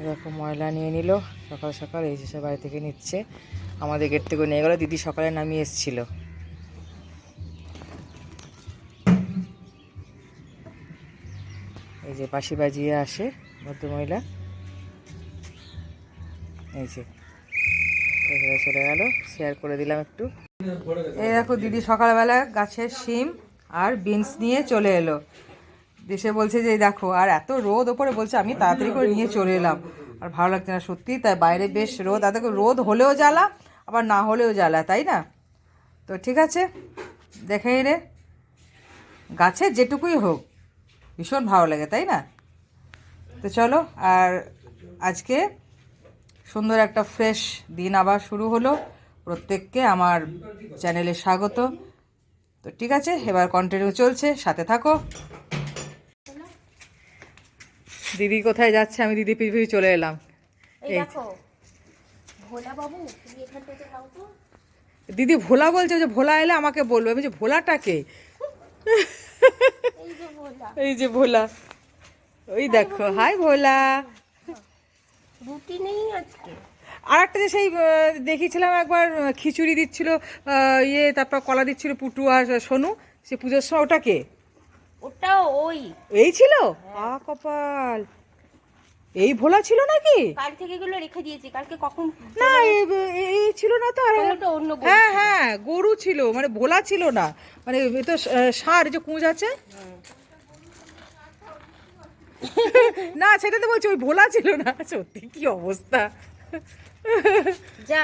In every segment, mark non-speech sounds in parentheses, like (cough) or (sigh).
এরকম ময়লা নিয়ে নিল। সকাল সকাল এই সে বাড়ি থেকে নিচ্ছে। আমাদের গেট থেকে নিয়ে গেলো। দিদি সকালে নামিয়ে এসেছিল। এই যে বাসি বাজিয়ে আসে ভদ্রমহিলা। এই যে। এভাবে চলে গেল। শেয়ার করে দিলাম একটু। এই দেখো দিদি সকালবেলা গাছের শিম আর বিনস নিয়ে চলে এলো। দেশে বলছে যে, দেখো, আর এত রোদ ওপরে বলছে, আমি তাড়াতাড়ি করে নিয়ে চলে এলাম। আর ভালো লাগছে না সত্যি তাই বাইরে বেশ রোদ। আর দেখো, রোদ হলেও জ্বালা, আবার না হলেও জ্বালা, তাই না? তো ঠিক আছে, দেখে রে গাছের যেটুকুই হোক, ভীষণ ভালো লাগে, তাই না? তো চলো, আর আজকে সুন্দর একটা ফ্রেশ দিন আবার শুরু হলো। প্রত্যেককে আমার চ্যানেলে স্বাগত। তো ঠিক আছে, এবার কন্টিনিউ চলছে, সাথে থাকো। দিদি কোথায় যাচ্ছে আমি দিদি পিছু চলে এলাম। এই দেখো ভোলা বাবু তুমি এখান থেকে নাও তো। দিদি ভোলা বলছে যে ভোলা এলে আমাকে বলবে। আমি যে ভোলাটাকে এই যে ভোলা। ওই দেখো হাই ভোলা। রুটি নেই আজকে। আর একটা যে সেই আহ, দেখিয়েছিলাম একবার খিচুড়ি দিচ্ছিল ইয়ে তারপর কলা দিচ্ছিল পুটু আর সোনু। সে পুজোর সময় ওটাকে ওটা ওই। এই ছিল? আ কপাল। এই ভোলা ছিল নাকি? কাল থেকে এগুলো রেখে দিয়েছি কালকে কখন না এই- ছিল না তো আর অন্য হ্যাঁ হ্যাঁ গরু ছিল মানে ভোলা ছিল না। মানে এ তো ষাঁড় যে কুঁজ আছে। না সেটা তো বলছি ওই ভোলা ছিল না সত্যি কি অবস্থা?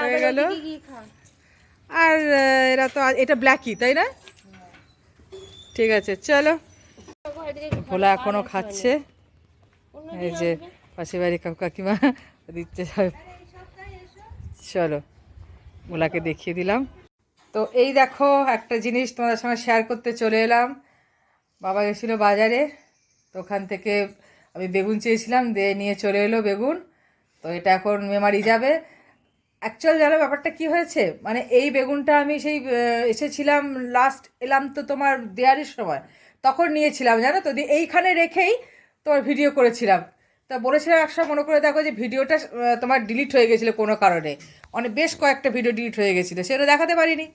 হয়ে গেল? আর এরা তো এটা ব্ল্যাকই তাই না? ঠিক আছে চলো। ভোলা এখনও খাচ্ছে। এই যে পাশের বাড়ি কাকু কাকিমা দিচ্ছে চলো ভোলাকে দেখিয়ে দিলাম। তো এই দেখো একটা জিনিস তোমাদের সঙ্গে শেয়ার করতে চলে এলাম। বাবা গেছিল বাজারে, তো ওখান থেকে আমি বেগুন চেয়েছিলাম, দিয়ে নিয়ে চলে এলো বেগুন। তো এটা এখন মেমারি যাবে। অ্যাকচুয়াল জানো ব্যাপারটা কি হয়েছে? মানে এই বেগুনটা আমি সেই এসেছিলাম লাস্ট এলাম তো তোমার দেয়ারির সময়। তখন নিয়েছিলাম, জানো তো? দিয়ে এইখানে রেখেই তোমার ভিডিও করেছিলাম। তা বলেছিলাম একসময় মনে করে দেখো যে ভিডিওটা তোমার ডিলিট হয়ে গেছিল কোনো কারণে। অনেক, বেশ কয়েকটা ভিডিও ডিলিট হয়ে গেছিল, সেটা দেখাতে পারিনি।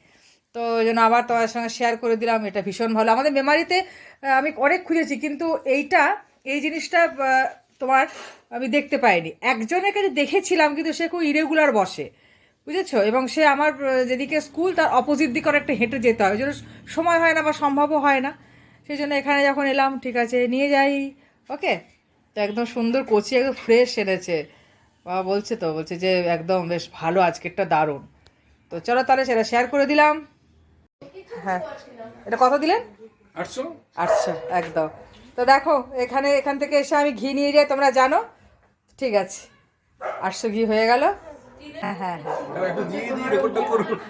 তো ওই জন্য আবার তোমার সঙ্গে শেয়ার করে দিলাম, এটা ভীষণ ভালো। আমাদের মেমারিতে আমি অনেক খুঁজেছি, কিন্তু এইটা, এই জিনিসটা তোমার আমি দেখতে পাইনি। একজনের কাছে দেখেছিলাম, কিন্তু সে খুব ইরেগুলার বসে, বুঝেছ? এবং সে আমার যেদিকে স্কুল তার অপোজিট দিকে অনেকটা হেঁটে যেতে হয়। ওই জন্য সময় হয় না বা সম্ভবও হয় না। সেই জন্য এখানে যখন এলাম ঠিক আছে নিয়ে যাই। ওকে? তো একদম সুন্দর কচি একদম ফ্রেশ এনেছে। বাবা বলছে তো বলছে যে একদম বেশ ভালো আজকেরটা দারুণ। তো চলো তাহলে সেটা শেয়ার করে দিলাম। হ্যাঁ। এটা কত দিলেন? আটশো। আটশো একদম। তো দেখো এখানে এখান থেকে এসে আমি ঘি নিয়ে যাই তোমরা জানো? ঠিক আছে। আটশো ঘি হয়ে গেল। হ্যাঁ হ্যাঁ হ্যাঁ।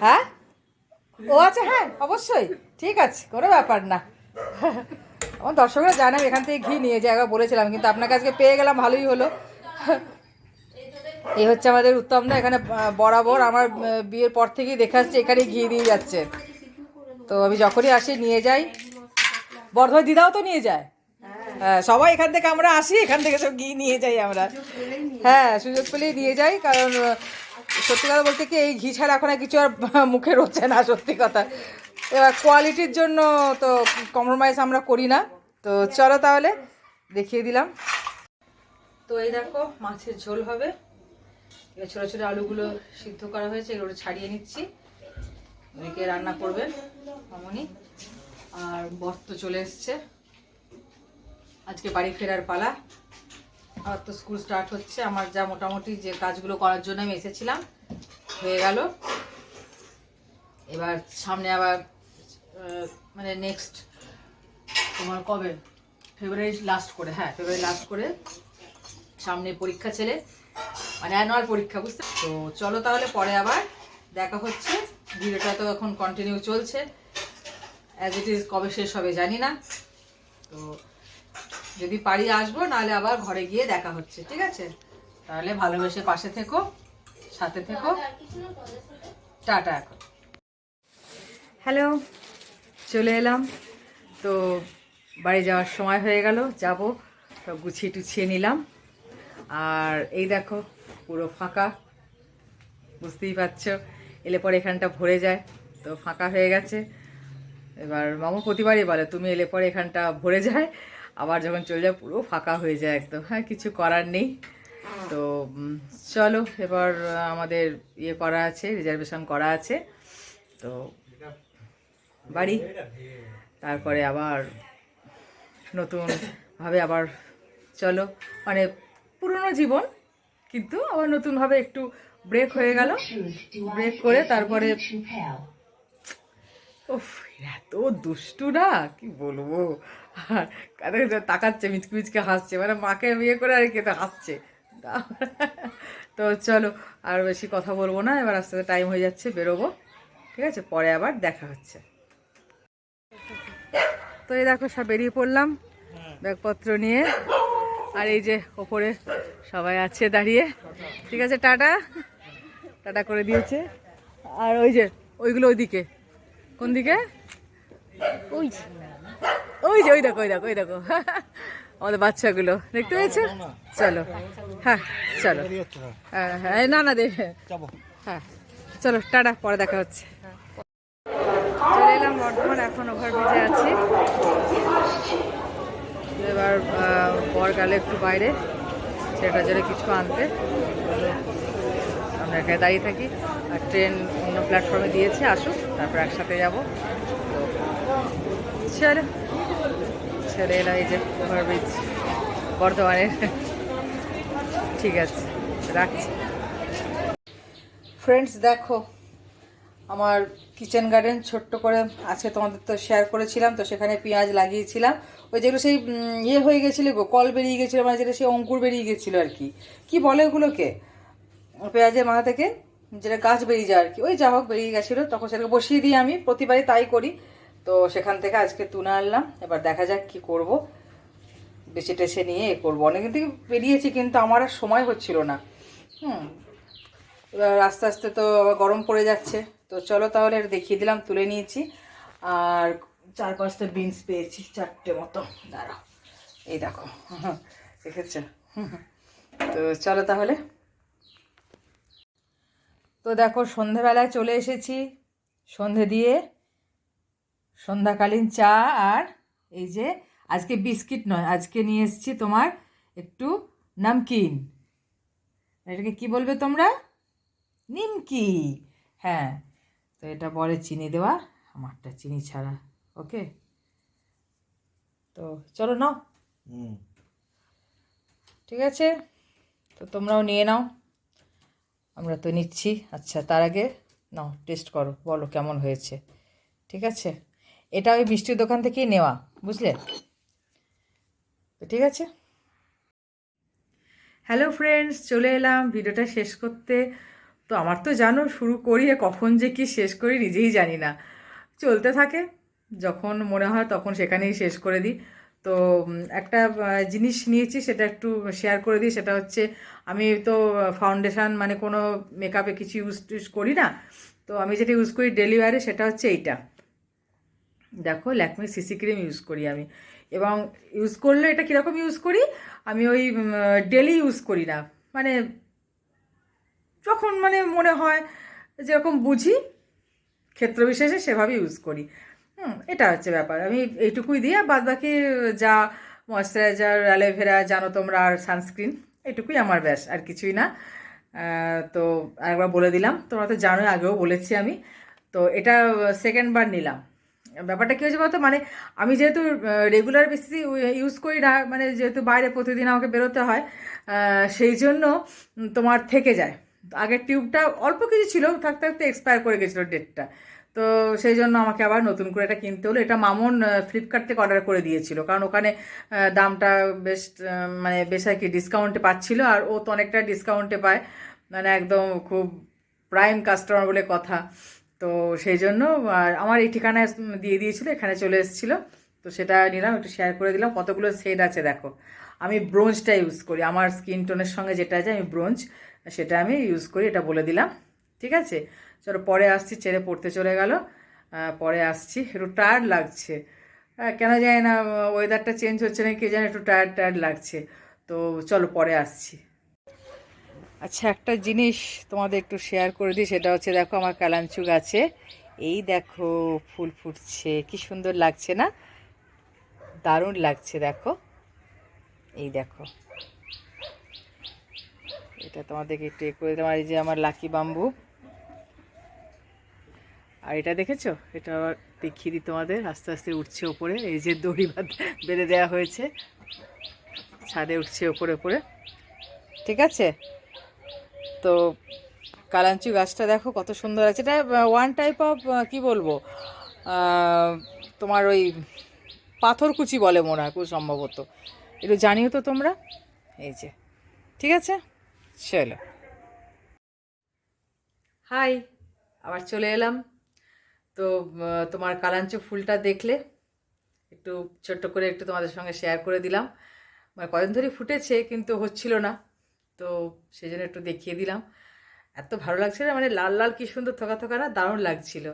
হ্যাঁ? ও আচ্ছা হ্যাঁ অবশ্যই। ঠিক আছে কোনো ব্যাপার না। (laughs) আমার দর্শকরা জানে আমি এখান থেকে ঘি নিয়ে যাই, একবার বলেছিলাম, কিন্তু আপনার কাছে পেয়ে গেলাম, ভালোই হলো। (laughs) এই হচ্ছে আমাদের উত্তম উত্তমদা, এখানে বরাবর আমার বিয়ের পর থেকেই দেখে আসছে, এখানে ঘি দিয়ে যাচ্ছে। তো আমি যখনই আসি, নিয়ে যাই। বর্ধমান দিদাও তো নিয়ে যায়। হ্যাঁ সবাই এখান থেকে আমরা আসি, এখান থেকে সব ঘি নিয়ে যাই আমরা। হ্যাঁ সুযোগ পেলেই নিয়ে যাই, কারণ সত্যি কথা বলতে কি, এই ঘি ছাড়া এখন আর কিছু আর মুখে রচ্ছে না, সত্যি কথা। এবার কোয়ালিটির জন্য তো কম্প্রোমাইজ আমরা করি না। তো চলো তাহলে, দেখিয়ে দিলাম। তো এই দেখো, মাছের ঝোল হবে। এবার ছোটো ছোটো আলুগুলো সিদ্ধ করা হয়েছে, এগুলো ছাড়িয়ে নিচ্ছি। ওদিকে রান্না করবেন মামনি। আর বর তো চলে এসছে। আজকে বাড়ি ফেরার পালা। আর তো স্কুল স্টার্ট হচ্ছে। আমার যা মোটামুটি যে কাজগুলো করার জন্য আমি এসেছিলাম। হয়ে গেল। এবার সামনে আবার মানে নেক্সট তোমার কবে? ফেব্রুয়ারি লাস্ট করে হ্যাঁ ফেব্রুয়ারি লাস্ট করে সামনে পরীক্ষা ছেলে মানে অ্যানুয়াল পরীক্ষা বুঝতে তো চলো তাহলে পরে আবার দেখা হচ্ছে। ভিডিওটা তো এখন কন্টিনিউ চলছে। অ্যাজ ইট ইজ কবে শেষ হবে জানি না। তো যদি পারি আসব নাহলে আবার ঘরে গিয়ে দেখা হচ্ছে ঠিক আছে? তাহলে ভালোবেসে পাশে থেকো সাথে থেকো। টাটা এখন। হ্যালো চলে এলাম। তো বাড়ি যাওয়ার সময় হয়ে গেল, যাব। সব গুছিয়ে টুছিয়ে নিলাম। আর এই দেখো, পুরো ফাঁকা। বুঝতেই পারছ? এলে পরে এখানটা ভরে যায়। তো ফাঁকা হয়ে গেছে। এবার মামু প্রতিবারই বলে, তুমি এলে পরে এখানটা ভরে যায়। আবার যখন চলে যায়, পুরো ফাঁকা হয়ে যায় একদম। হ্যাঁ কিছু করার নেই। তো চলো, এবার আমাদের ইয়ে করা আছে রিজার্ভেশন করা আছে। তো বাড়ি। তারপরে আবার নতুন ভাবে আবার চলো। মানে পুরনো জীবন, কিন্তু আবার নতুনভাবে একটু ব্রেক হয়ে গেল। ব্রেক করে তারপরে উফ এত দুষ্টু না কি বলব? আর কাদের তাকাচ্ছে, মিচকে মিচকে হাসছে। মানে মাকে বিয়ে করে আর খেতে হাসছে। তো চলো, আর বেশি কথা বলব না। এবার আস্তে আস্তে টাইম হয়ে যাচ্ছে, বেরোবো। ঠিক আছে? পরে আবার দেখা হচ্ছে। তো এই দেখো সব বেরিয়ে পড়লাম। ব্যাগপত্র নিয়ে। আর এই যে ওপরে সবাই আছে দাঁড়িয়ে। ঠিক আছে টাটা। টাটা করে দিয়েছে। আর ওই যে ওইগুলো ওইদিকে। কোন দিকে? ওই যে। ওই যে ওই দেখো ওই দেখো ওই দেখো। (laughs) আমাদের বাচ্চাগুলো। দেখতে পেয়েছ? চলো। হ্যাঁ চলো। হ্যাঁ। হ্যাঁ এই না না দে। হ্যাঁ চলো টাটা পরে দেখা হচ্ছে। এলাম, বর্ধমান এখন ওভারব্রিজে আছি। এবার পর গেল একটু বাইরে, সেটার জন্য কিছু আনতে। আমরা এখানে দাঁড়িয়ে থাকি। আর ট্রেন অন্য প্ল্যাটফর্মে দিয়েছে, আসুক, তারপর একসাথে যাব। তো ছেড়ে এলাম এই যে ওভারব্রিজ বর্ধমানের। ঠিক আছে, রাখছি। ফ্রেন্ডস দেখো আমার কিচেন গার্ডেন ছোট্ট করে আছে তোমাদের তো শেয়ার করেছিলাম, তো সেখানে পেঁয়াজ লাগিয়েছিলাম। ওই যেগুলো সেই ইয়ে হয়ে গেছিল গো, কল বেরিয়ে গেছিল মানে যেটা সেই অঙ্কুর বেরিয়ে গেছিল আর কি। কি বলে ওগুলোকে? পেঁয়াজের মাথা থেকে যেটা গাছ বেরিয়ে যায় আর কি। ওই যা হোক বেরিয়ে গেছিল, তখন সেটাকে বসিয়ে দিই আমি, প্রতিবারই তাই করি। তো সেখান থেকে আজকে তুলে আনলাম, এবার দেখা যাক কি করব। বেছে টেছে নিয়ে এ করব। অনেকদিন থেকে বেরিয়েছি, কিন্তু আমার আর সময় হচ্ছিল না। হুম, এবার আস্তে আস্তে তো গরম পড়ে যাচ্ছে। তো চলো তাহলে দেখিয়ে দিলাম, তুলে নিয়েছি। আর চার পাঁচটা বিনস পেয়েছি, চারটে মতো। দাঁড়াও, এই দেখো। দেখেছ? তো চলো তাহলে। তো দেখো, সন্ধেবেলায় চলে এসেছি। সন্ধে দিয়ে সন্ধ্যাকালীন চা আর এই যে আজকে বিস্কিট নয়, আজকে নিয়ে এসেছি তোমার একটু নামকিন। এটাকে কি বলবে তোমরা? নিমকি। হ্যাঁ তো এটা পরে চিনি দেওয়া আমারটা চিনি ছাড়া ওকে? তো চলো নাও। ঠিক আছে? তো তোমরাও নিয়ে নাও। আমরা তো নিচ্ছি। আচ্ছা তার আগে নাও টেস্ট করো বলো কেমন হয়েছে। ঠিক আছে? এটা ওই মিষ্টির দোকান থেকেই নেওয়া বুঝলে? তো ঠিক আছে? হ্যালো ফ্রেন্ডস চলে এলাম ভিডিওটা শেষ করতে। তো আমার তো জানো শুরু করি কখন যে কি শেষ করি নিজেই জানি না। চলতে থাকে, যখন মনে হয় তখন সেখানেই শেষ করে দিই। তো একটা জিনিস নিয়েছি সেটা একটু শেয়ার করে দিই, সেটা হচ্ছে আমি তো ফাউন্ডেশন মানে কোনো মেকআপে কিছু ইউজ টিউজ করি না। তো আমি যেটা ইউজ করি ডেলি ওয়ারে সেটা হচ্ছে এইটা। দেখো ল্যাকমি সিসি ক্রিম ইউজ করি আমি। এবং ইউজ করলে এটা কীরকম ইউজ করি? আমি ওই ডেলি ইউজ করি না। মানে যখন মানে মনে হয় যেরকম বুঝি ক্ষেত্র বিশেষে সেভাবে ইউজ করি। হুম, এটা হচ্ছে ব্যাপার। আমি এইটুকুই দিয়ে বাদ বাকি যা ময়শ্চারাইজার অ্যালোভেরা জানো তোমরা আর সানস্ক্রিন এটুকুই আমার ব্যাস, আর কিছুই না। তো আরেকবার বলে দিলাম, তোমরা তো জানোই, আগেও বলেছি আমি। তো এটা সেকেন্ড বার নিলাম। ব্যাপারটা কী হয়েছে বলতো? মানে আমি যেহেতু রেগুলার বেসিসে ইউজ করি না মানে যেহেতু বাইরে প্রতিদিন আমাকে বেরোতে হয় সেই জন্য তোমার থেকে যায়। আগের টিউবটা অল্প কিছু ছিল, থাকতে থাকতে এক্সপায়ার করে গেছিল ডেটটা তো সেই জন্য আমাকে আবার নতুন করে এটা কিনতে হলো। এটা মামন ফ্লিপকার্ট থেকে অর্ডার করে দিয়েছিল। কারণ ওখানে দামটা বেশ মানে বেশ আর কি ডিসকাউন্টে পাচ্ছিল। আর ও তো অনেকটা ডিসকাউন্টে পায়। মানে একদম খুব প্রাইম কাস্টমার বলে কথা। তো সেই জন্য, আর আমার এই ঠিকানায় দিয়ে দিয়েছিল, এখানে চলে এসেছিল। তো সেটা নিলাম, একটু শেয়ার করে দিলাম। কতগুলো শেড আছে দেখো। আমি ব্রোঞ্জটা ইউজ করি। আমার স্কিন টোনের সঙ্গে যেটা আছে, আমি ব্রোঞ্জ সেটা আমি ইউজ করি, এটা বলে দিলাম। ঠিক আছে? চলো, পরে আসছি ছেড়ে পড়তে চলে গেল। পরে আসছি। একটু টায়ার্ড লাগছে। কেন জানি না ওয়েদারটা চেঞ্জ হচ্ছে না, কে জানে একটু টায়ার্ড টায়ার্ড লাগছে। তো চলো, পরে আসছি। আচ্ছা একটা জিনিস তোমাদের একটু শেয়ার করে দিই, সেটা হচ্ছে, দেখো, আমার কালাঞ্চু গাছে এই দেখো, ফুল ফুটছে। কি সুন্দর লাগছে না? দারুণ লাগছে, দেখো। এই দেখো। এটা তোমাদেরকে একটু করে দিলাম। আর এই যে আমার লাকি বাম্বু। আর এটা দেখেছ? এটা আবার দেখিয়ে দিই তোমাদের। আস্তে আস্তে উঠছে ওপরে। এই যে দড়ি বাঁধ- বেঁধে দেওয়া হয়েছে। ছাদে উঠছে ওপরে ওপরে। ঠিক আছে? তো কালাঞ্চু গাছটা দেখো কত সুন্দর আছে। এটা ওয়ান টাইপ অফ কি বলব? তোমার ওই পাথরকুচি বলে মনে হয় খুব সম্ভবত। একটু জানিও তো তোমরা? এই যে। ঠিক আছে? চলো হাই আবার চলে এলাম। তো তোমার কালাঞ্চু ফুলটা দেখলে একটু ছোট্ট করে একটু তোমাদের সঙ্গে শেয়ার করে দিলাম। মানে কদিন ধরে ফুটেছে, কিন্তু হচ্ছিল না। তো সেই জন্য একটু দেখিয়ে দিলাম। এত ভালো লাগছিল মানে লাল লাল কি সুন্দর থোকা থোকা না, দারুণ লাগছিল।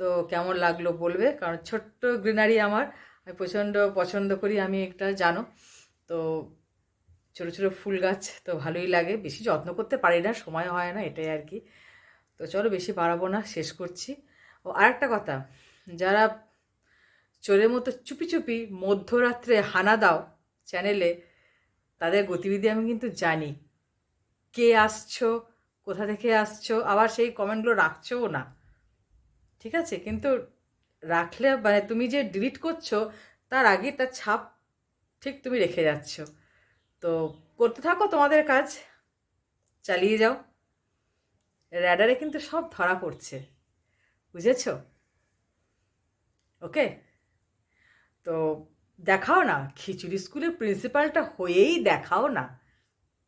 তো, কেমন লাগল বলবে? কারণ ছোট্ট গ্রিনারি আমার। আমি প্রচণ্ড পছন্দ করি, আমি একটা জানো। তো ছোটো ছোটো ফুল গাছ তো ভালোই লাগে। বেশি যত্ন করতে পারি না, সময় হয় না, এটাই আর কি। তো চলো বেশি বাড়াবো না, শেষ করছি। ও, আরেকটা কথা, যারা চোরের মতো চুপি চুপি মধ্যরাত্রে হানা দাও চ্যানেলে তাদের গতিবিধি আমি কিন্তু জানি। কে আসছো, কোথা থেকে আসছো, আবার সেই কমেন্টগুলো রাখছোও না। ঠিক আছে? কিন্তু রাখলে মানে তুমি যে ডিলিট করছ, তার আগে তার ছাপ ঠিক তুমি রেখে যাচ্ছ। তো করতে থাকো তোমাদের কাজ। চালিয়ে যাও। র্যাডারে কিন্তু সব ধরা পড়ছে। বুঝেছ? ওকে? তো দেখাও না, খিচুড়ি স্কুলের প্রিন্সিপালটা হয়েই দেখাও না।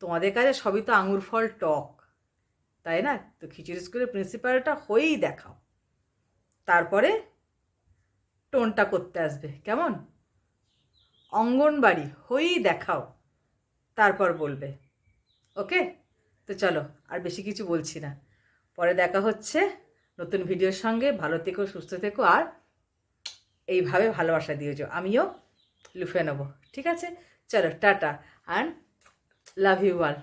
তোমাদের কাছে সবই তো আঙুর ফল টক, তাই না? তো খিচুড়ি স্কুলের প্রিন্সিপালটা হয়েই দেখাও। তারপরে টোনটা করতে আসবে, কেমন? অঙ্গনবাড়ি, হয়েই দেখাও। তারপর বলবে। ওকে? তো চলো, আর বেশি কিছু বলছি না। পরে দেখা হচ্ছে। নতুন ভিডিওর সঙ্গে। ভালো থেকো, সুস্থ থেকো, আর এইভাবে ভালোবাসা দিয়েছ। আমিও লুফে নেব। ঠিক আছে? চলো, tata and love you all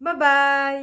bye bye